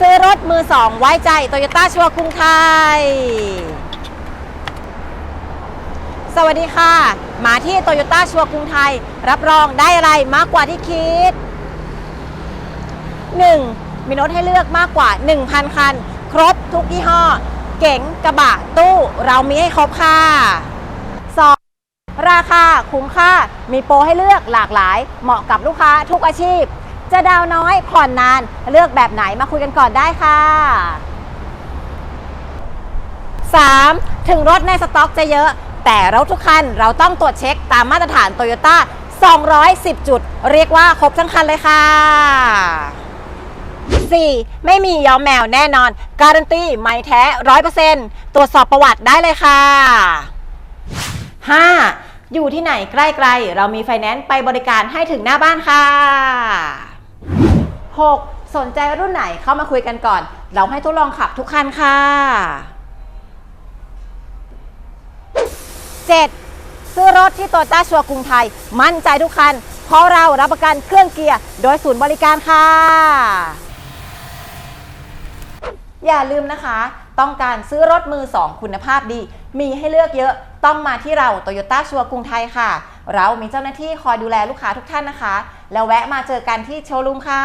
ซื้อรถมือสองไว้ใจโตโยต้าชัวร์กรุงไทย สวัสดีค่ะ มาที่โตโยต้าชัวร์กรุงไทย รับรองได้อะไรมากกว่าที่คิด 1. มีรถให้เลือกมากกว่า 1,000 คัน ครบทุกยี่ห้อ เก๋งกระบะตู้เรามีให้ครบค่ะ 2. ราคาคุ้มค่า มีโปรให้เลือกหลากหลาย เหมาะกับลูกค้าทุกอาชีพ จะดาวน้อยผ่อนนานเลือกแบบไหนมาคุยกันก่อนได้ค่ะ 3. ถึงรถในสต็อกจะเยอะ แต่รถทุกคันเราต้องตรวจเช็คตามมาตรฐานโตโยต้า210 จุด เรียกว่าครบทั้งคันเลยค่ะ 4. ไม่มีย้อมแมวแน่นอน การันตีไม่แท้ 100%ตรวจสอบประวัติได้เลยค่ะ 5. อยู่ที่ไหนใกล้ๆ เรามีไฟแนนซ์ไปบริการให้ถึงหน้าบ้านค่ะ 6. สนใจรุ่นไหนเข้ามาคุยกันก่อน เราให้ทดลองขับทุกคันค่ะ 7. ซื้อรถที่โตต้าชัวร์กรุงไทย มั่นใจทุกคัน เพราะเรารับประกันเครื่องเกียร์ โดยศูนย์บริการค่ะ อย่าลืมนะคะ ต้องการซื้อรถมือ 2 คุณภาพดี มีให้เลือกเยอะต้องมาที่เราโตโยต้าชัวร์กรุงไทยค่ะ เรามีเจ้าหน้าที่คอยดูแลลูกค้าทุกท่านนะคะ แล้วแวะมาเจอกันที่โชว์รูมค่ะ